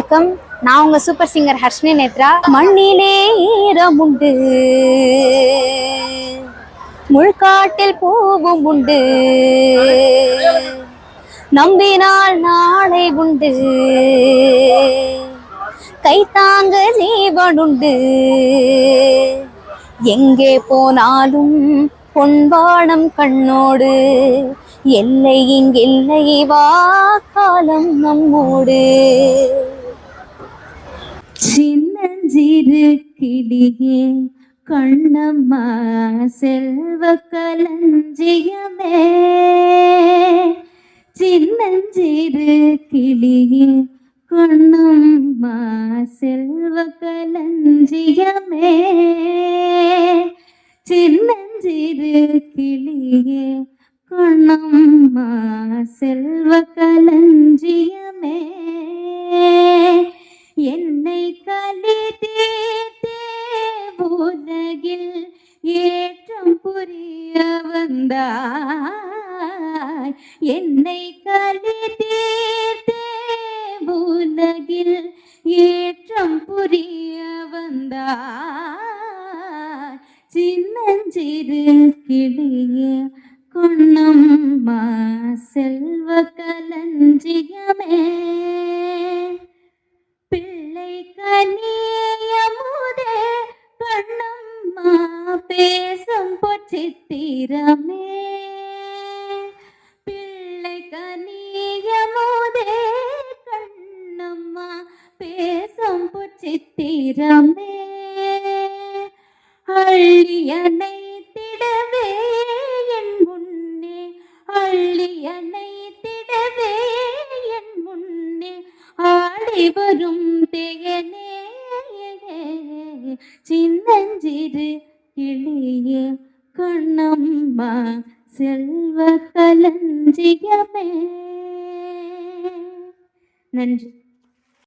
வணக்கம். நான் உங்க சூப்பர் சிங்கர் ஹர்ஷ்னி நேத்ரா. மண்ணிலே ஈரமுண்டு முள்காட்டில் பூவும் உண்டு. நம்பினால் நாளை உண்டு. கைத்தாங்க ஜீவனுண்டு எங்கே போனாலும் பொன்வானம் கண்ணோடு. எல்லை இங்கில்லை வா காலம் நம்மோடு. சிறு கிளியே கண்ணம்மா செல்வ கலஞ்சியமே சின்னஞ்சிறு கிளியே கண்ணம்மா செல்வ கலஞ்சியமே சின்னஞ்சிறு கிளியே கண்ணம்மா செல்வ வந்தாய். என்னை கலி தீர்த்தே உலகில் ஏற்றம் புரிய வந்தாய். சின்னஞ்சிறு கிளியே கொன்னம்மா செல்வ கலஞ்சியமே பிள்ளை கனியமுதே கண்ணம்மா பே பொச்சித்திரமே பிள்ளை கனியமோதே கண்ணம்மா பேசும் புச்சித்திரமே அள்ளியனை திடவே என் முன்னே அள்ளியனை திடவே என் முன்னே. ஆடி வரும் தேயனே சின்னஞ்சிறு கிளியே. கண்ணம்மா செல்வ களஞ்சியமே. நன்றி.